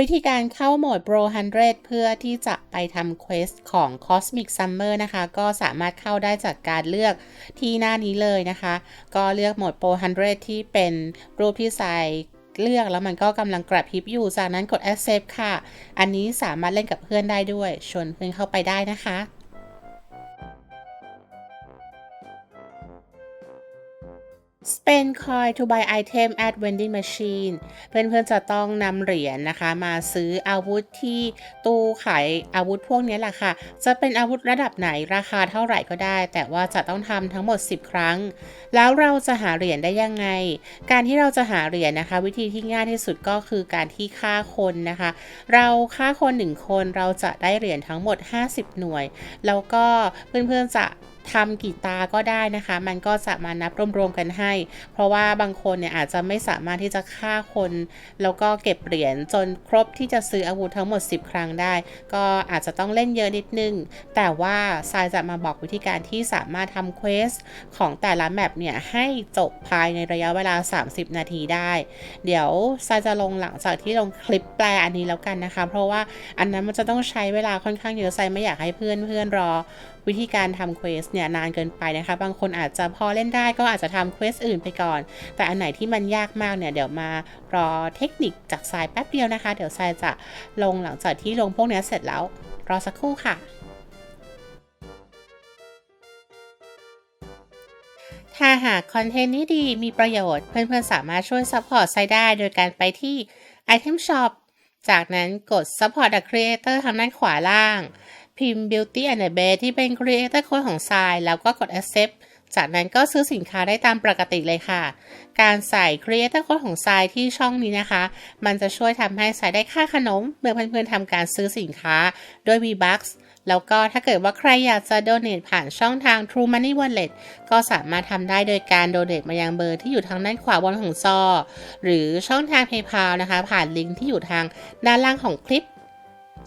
วิธีการเข้าโหมด Pro 100 เพื่อที่จะไปทำเควสของ Cosmic Summer นะคะ ก็สามารถเข้าได้จากการเลือกที่หน้านี้เลยนะคะ ก็เลือกโหมด Pro 100 ที่เป็นรูปที่ใส่เลือกแล้วมันก็กำลังกระพริบอยู่ จากนั้นกด accept ค่ะ อันนี้สามารถเล่นกับเพื่อนได้ด้วย ชวนเพื่อนเข้าไปได้นะคะ Spend coin to buy item at vending machine เพื่อนๆจะต้องนำเหรียญนะคะ มาซื้ออาวุธที่ตู้ขายอาวุธพวกนี้แหละค่ะ จะเป็นอาวุธระดับไหนราคาเท่าไหร่ก็ได้ แต่ว่าจะต้องทำทั้งหมด 10 ครั้ง แล้วเราจะหาเหรียญได้ยังไง การที่เราจะหาเหรียญนะคะ วิธีที่ง่ายที่สุดก็คือการที่ฆ่าคนนะคะ เราฆ่าคนหนึ่งคนเราจะได้เหรียญทั้งหมด 50 หน่วย แล้วก็เพื่อนๆจะ ทำกี่ตาก็ได้นะคะ มันก็จะมานับรวมๆกันให้ เพราะว่าบางคนเนี่ยอาจจะไม่สามารถที่จะฆ่าคน แล้วก็เก็บเหรียญจนครบที่จะซื้ออาวุธทั้งหมด 10 ครั้งได้ ก็อาจจะต้องเล่นเยอะนิดนึง แต่ว่าทรายจะมาบอกวิธีการที่สามารถทำเควสของแต่ละแมปเนี่ยให้จบภายในระยะเวลา 30 นาทีได้ เดี๋ยวทรายจะลงหลังจากที่ลงคลิปแปลอันนี้แล้วกันนะคะ เพราะว่าอันนั้นมันจะต้องใช้เวลาค่อนข้างเยอะทรายไม่อยากให้เพื่อนเพื่อนรอวิธีการทำเควสเนี่ยนานเกินไปนะคะ บางคนอาจจะพอเล่นได้ก็อาจจะทำเควสอื่นไปก่อน แต่อันไหนที่มันยากมากเนี่ยเดี๋ยวมารอเทคนิคจากทรายแป๊บเดียวนะคะ เดี๋ยวทรายจะลงหลังจากที่ลงพวกนี้เสร็จแล้ว รอสักครู่ค่ะถ้าหากคอนเทนต์นี้ดีมีประโยชน์ เพื่อนๆ สามารถช่วยซัพพอร์ตไซได้ โดยการไปที่ Item Shop จากนั้นกด Support the Creator ทางด้านขวาล่าง พิมพ์ Beauty and the Beast ที่เป็น Creator Code ของทรายแล้วก็กด Accept จากนั้นก็ซื้อสินค้าได้ตามปกติเลยค่ะ การใส่ Creator Code ของทรายที่ช่องนี้นะคะ มันจะช่วยทำให้ทรายได้ค่าขนม เมื่อเพื่อนๆทำการซื้อสินค้าด้วย V-Bucks แล้วก็ถ้าเกิดว่าใครอยากจะโดเน a ผ่านช่องทาง True Money Wallet ก็สามารถทำได้โดยการโดเน a มายังเบอร์ที่อยู่ทางด้านขวาบนของจอหรือช่องทาง PayPal นะคะ ผ่านลิงก์ที่อยู่ทางด้านล่างของคลิป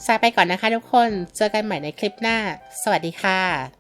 สายไปก่อนนะคะทุกคน เจอกันใหม่ในคลิปหน้า สวัสดีค่ะ